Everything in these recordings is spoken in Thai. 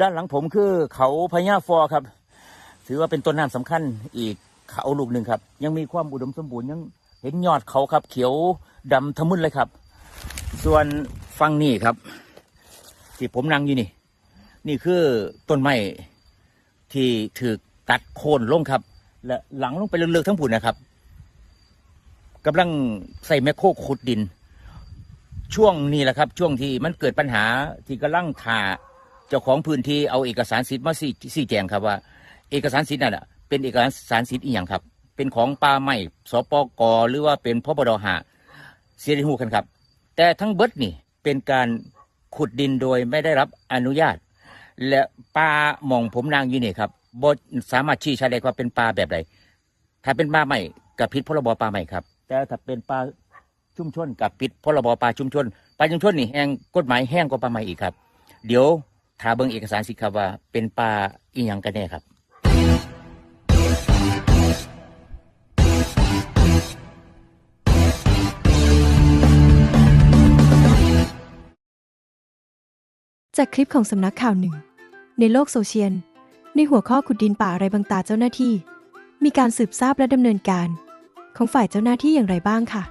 ด้านหลังผมคือเขาพญาฟอครับ ถือว่าเป็นต้นน้ำสำคัญอีกเขาลูกหนึ่งครับ ยังมีความอุดมสมบูรณ์ยังเห็นยอดเขาครับ เขียวดำทะมึนเลยครับ ส่วนฝั่งนี้ครับ ที่ผมนั่งอยู่นี่ นี่คือต้นไม้ที่ถูกตัดโค่นลงครับ และหลังลงไปเลึกๆทั้งผุนนะครับกำลังใส่แมคโครขุดดิน ช่วงนี้แหละครับ ช่วงที่มันเกิดปัญหาที่กำลังถ่า เจ้าของพื้นที่เอาเอกสารสิทธิ์มาสี่สี่แจงครับว่า เอกสารสิทธิ์นั่นแหะเป็นเอกสารสิทธิ์อีหยังครับ เป็นของป่าไม้สปกหรือว่าเป็นพบดหาเสียดีหูกันครับ แต่ทั้งเบิดนี่เป็นการขุดดินโดยไม่ได้รับอนุญาต และป่าหมองผมนางอยู่นี่ครับบสามารถชี้ชัดได้ว่าเป็นป่าแบบใดถ้าเป็นป่าไม้กับพิษพรบป่าไม้ครับ แต่ถ้าเป็นป่าชุมชนกับปิดพรบป่าชุมชนป่าชุมชนนี่แห้งกฎหมายแห้งกว่าป่าไม้อีกครับ เดี๋ยว ถ้าเบิ่งเอกสารสิครับว่าเป็นป่าอีหยังกันแน่ครับจากคลิปของสำนักข่าวหนึ่ง ในโลกโซเชียล ในหัวข้อขุดดินป่าอะไรบางตาเจ้าหน้าที่ มีการสืบทราบและดำเนินการ ของฝ่ายเจ้าหน้าที่อย่างไรบ้างค่ะ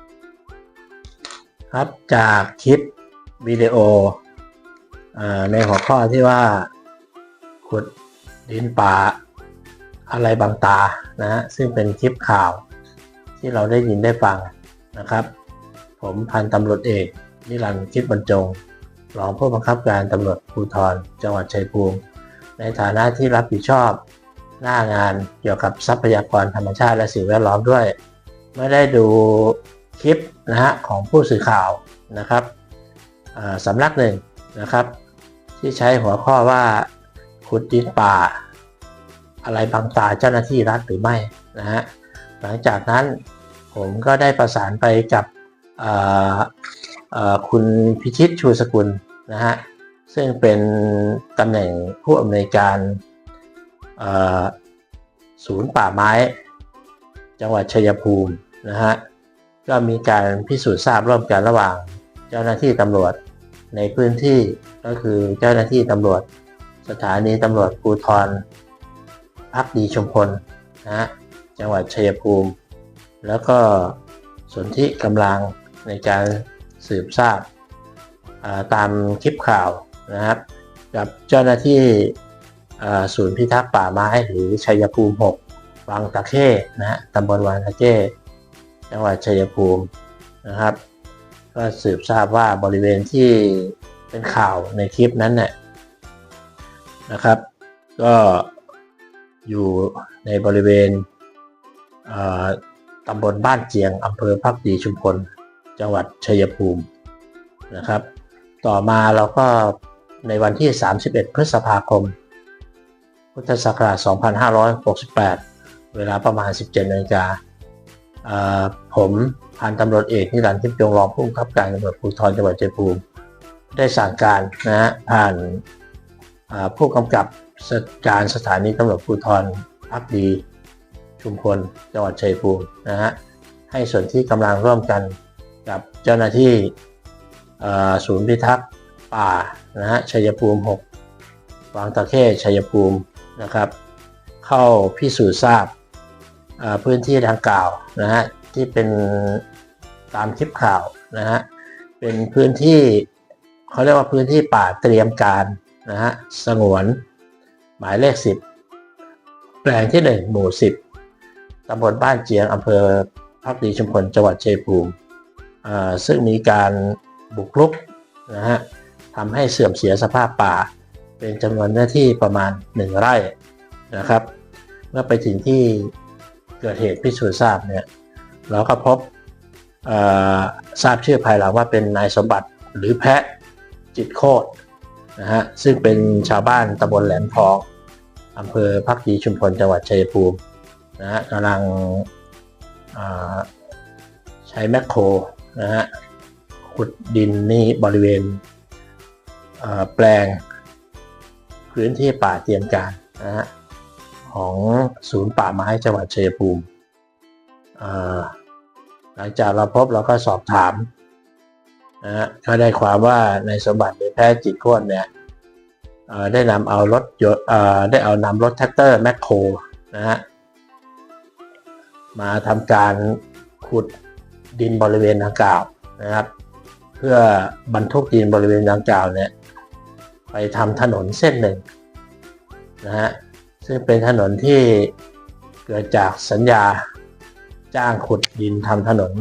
ครับจากคลิปวิดีโออ่า ในหัวข้อที่ว่าขุดดินป่าอะไรบางตานะฮะซึ่งเป็นคลิปข่าวที่เราได้ยินได้ฟังนะครับ ผมพันตำรวจเอก นิรันดร์คิดบรรจงรองผู้บังคับการตำรวจภูธรจังหวัดชัยภูมิ ในฐานะที่รับผิดชอบหน้างานเกี่ยวกับทรัพยากรธรรมชาติและสิ่งแวดล้อมด้วย ไม่ได้ดูคลิปนะฮะของผู้สื่อข่าวนะครับสำนักหนึ่งนะครับ ที่ใช้หัวข้อว่าขุดดินป่า อะไรบางตาเจ้าหน้าที่รัฐหรือไม่นะฮะหลังจากนั้นผมก็ได้ประสานไปกับคุณพิชิตชูสกุลนะฮะซึ่งเป็นตำแหน่งผู้อำนวยการศูนย์ป่าไม้ จังหวัดชัยภูมินะฮะก็มีการพิสูจน์ทราบร่วมกันระหว่างเจ้าหน้าที่ตำรวจในพื้นที่ ก็คือเจ้าหน้าที่ตำรวจ สถานีตำรวจภูธรพักดีชุมพลนะฮะจังหวัดชัยภูมิ แล้วก็สนธิกำลังในการสืบทราบตามคลิปข่าวนะครับ กับเจ้าหน้าที่ศูนย์พิทักษ์ป่าไม้หรือชัยภูมิ 6 วังตะเข้นะฮะตำบลวังตะเข้จังหวัดชัยภูมินะครับ ก็สืบทราบว่าบริเวณที่ เป็นข่าวในคลิปนั้นเนี่ยนะครับ ก็อยู่ในบริเวณเตำบลบ้านเจียงอำเภอพักดีชุมพล จังหวัดชัยภูมินะครับ ต่อมาเราก็ในวันที่ 31 พฤษภาคม พุทธศักราช 2568 เวลาประมาณ 17นาฬิกาอ่าผมพันตำรวจเอกนิรันดร์ทิพย์จงรองผู้บังคับการตำรวจภูธรจังหวัดชัยภูมิ ได้สั่งการนะฮะผ่านผู้กำกับสการสถานีตำรวจภูธรพักดีชุมพลจังหวัดชัยภูมินะฮะให้ส่วนที่กำลังร่วมกันกับเจ้าหน้าที่ศูนย์พิทักษ์ป่านะฮะชัยภูมิ6วังตะเข้ชัยภูมินะครับ เข้าพิสูจน์ทราบพื้นที่ดังกล่าวนะฮะที่เป็นตามคลิปข่าวนะฮะเป็นพื้นที่ เขาเรียกว่าพื้นที่ป่าเตรียมการนะฮะสงวน หมายเลข 10 แปลงที่ 1 หมู่ 10ตำบลบ้านเจียงอำเภอพักดีชุมพลจังหวัดชัยภูมิซึ่งมีการบุกรุกนะฮะทำให้เสื่อมเสียสภาพป่า เป็นจำนวนเนื้อที่ประมาณ 1 ไร่นะครับ เมื่อไปถึงที่เกิดเหตุพิสูจน์ทราบเนี่ยเราก็พบทราบชื่อภายหลังว่าเป็นนายสมบัติหรือแพะ จิตโคตรนะฮะซึ่งเป็นชาวบ้านตำบลแหลมทองอำเภอพักดีชุมพลจังหวัดชัยภูมินะฮะกำลังใช้แมคโครนะฮะขุดดินนี่บริเวณแปลงพื้นที่ป่าเตรียมการนะฮะของศูนย์ป่าไม้จังหวัดชัยภูมิหลังจากเราพบเราก็สอบถาม นะฮะก็ได้ความว่าในสมบัติหรือแพทย์จิตโคตรเนี่ยได้นำเอารถยนต์ได้เอานำรถแท็กเตอร์แมคโครนะฮะมาทำการขุดดินบริเวณดังกล่าวนะครับ เพื่อบรรทุกดินบริเวณดังกล่าวเนี่ยไปทำถนนเส้นหนึ่งนะฮะซึ่งเป็นถนนที่เกิดจากสัญญาจ้างขุดดินทำถนน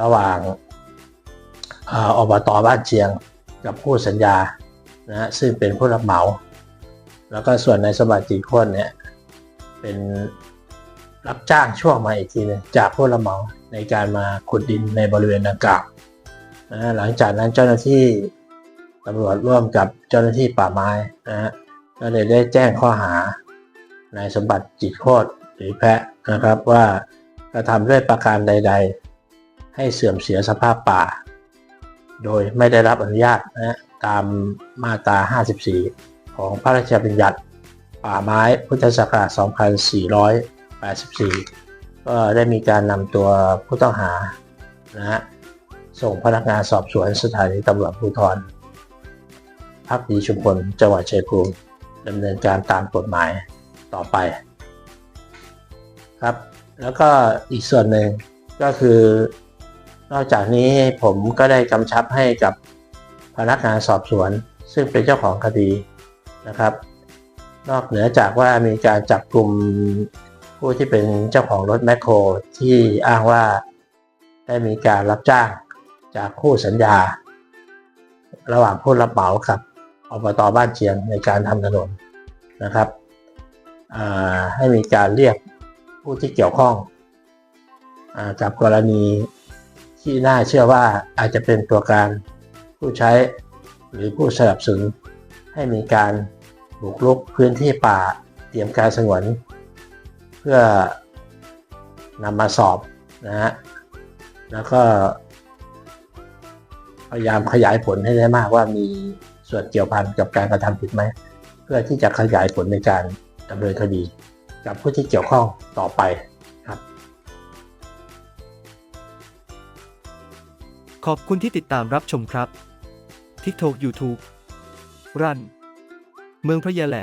ระหว่าง อ่ออบตบ้านเชียงกับผู้สัญญานะซึ่งเป็นผู้รับเหมา แล้วก็ส่วนในสมบัติจีโคนเนี่ยเป็นรับจ้างช่วงมาอีกทีหนึงจากผู้รับเหมาในการมาขุดดินในบริเวณดังกล่าวนะฮะหลังจากนั้นเจ้าหน้าที่ตำรวจร่วมกับเจ้าหน้าที่ป่าไม้นะฮะก็เลยได้แจ้งข้อหานายสมบัติจิตโคตรหรือแพะนะครับว่ากระทำด้วยประการใด ๆ ให้เสื่อมเสียสภาพป่า โดยไม่ได้รับอนุญาตนะฮะตามมาตรา 54 ของพระราชบัญญัติป่าไม้พุทธศักราช 2484 ก็ได้มีการนำตัวผู้ต้องหานะฮะส่งพนักงานสอบสวนสถานีตำรวจภูธรพักดีชุมพลจังหวัดชัยภูมิดำเนินการตามกฎหมายต่อไปครับ แล้วก็อีกส่วนหนึ่งก็คือ นอกจากนี้ผมก็ได้กำชับให้กับพนักงานสอบสวน ซึ่งเป็นเจ้าของคดีนะครับ นอกเหนือจากว่ามีการจับกลุ่มผู้ที่เป็นเจ้าของรถแมคโครที่อ้างว่าได้มีการรับจ้างจากคู่สัญญา ระหว่างผู้รับเหมากับอบตบ้านเชียงในการทำถนนนะครับให้มีการเรียกผู้ที่เกี่ยวข้องอกับกรณี ที่น่าเชื่อว่าอาจจะเป็นตัวการผู้ใช้หรือผู้สนับสนุนให้มีการบุกรุกพื้นที่ป่าเตรียมการสงวน เพื่อนำมาสอบนะฮะแล้วก็พยายามขยายผลให้ได้มากว่ามีส่วนเกี่ยวพันกับการกระทำผิดไหม เพื่อที่จะขยายผลในการดำเนินคดี กับผู้ที่เกี่ยวข้องต่อไป ขอบคุณที่ติดตามรับชมครับทิกโท YouTube รัน เมืองพระยาแล